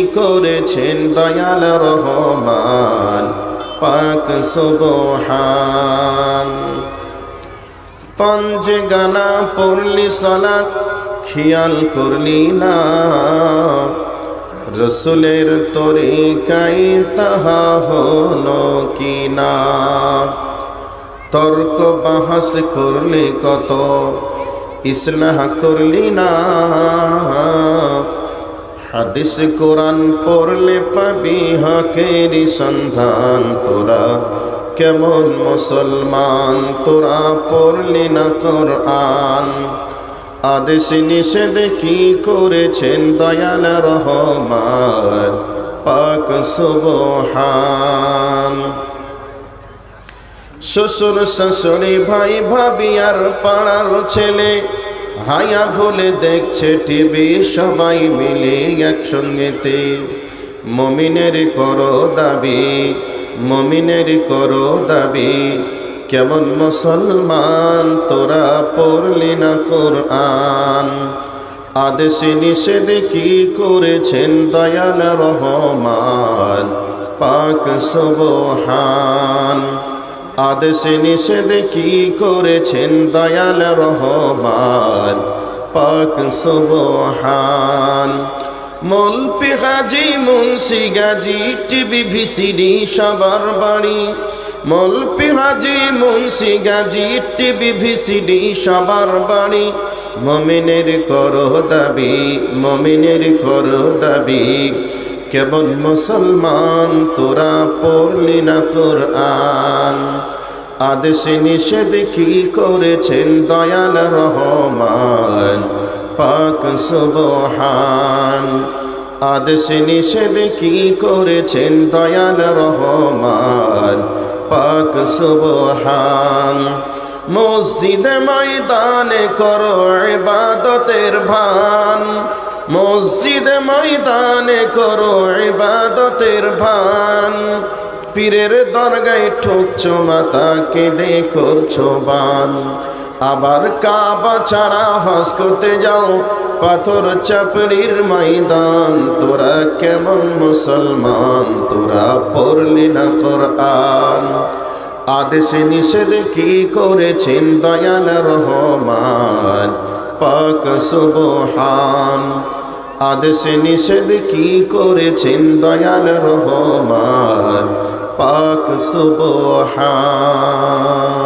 করেছেন দয়াল রহমান? পাক সুবহান। পঞ্জে গানা পড়লি সলাৎ খেয়াল করলি না। রসুলের তরিকাই তাহা হলো কি না? তর্ক বাহাস করলি কত, ইসলাহ করলি না। হাদিস কোরআন পড়লে পাবি হকেরই সন্ধান তোরা। কেমন মুসলমান তোরা পড়লি না কোরআন? আদেশ নিষেধ কি করেছেন দয়াল রহমান? পাক সুবহান। শ্বশুর শাশুড়ি ভাই ভাবি আর পাড়ার ছেলে হায়া ভুলে দেখছে টিভি, সবাই মিলে একসঙ্গেতে। মমিনের করো দাবি, মমিনের করো দাবি, কেমন মুসলমান, তোরা পড়লি না কোরআন? আদেশে নিষেধ কি করেছেন দয়াল রহমান? পাক সুবহান। আদেশে নিষেধ কি করেছেন দয়াল রহমান? পাক সুবহান। মলপি হাজি মুন্সি গাজি, টিভি, ভিসিডি, সবার বাড়ি। মলপি হাজি মুন্সি গাজি, টিভি, ভিসিডি, সবার বাড়ি। মমিনের করো দাবি, মমিনের করো দাবি। কেবল মুসলমান? তোরা পড়লি না কোরআন। আদেশে নিষেধ কি করেছেন দয়াল রহমান? পাক সুবহান। আদেশে নিষেধ কি করেছেন দয়াল রহমান? পাক সুবহান। মসজিদে ময়দানে করো ইবাদতের ভান। মসজিদে ময়দানে করো ইবাদতের ভান। পীরের দরগায় ঠুকছো মাতা কেঁদে করছ বান আবার কাবা ছাড়া হস করতে যাও, পাথর চাপড়ির ময়দান। তোরা কেমন মুসলমান, তোরা পড়লি না কোরআন। আদেশে নিষেধ কি করেছেন দয়াল রহমান? পাক সুবহান। আদেশ নিষেধ কি করেছেন দয়াল রহমান? পাক সুবহান।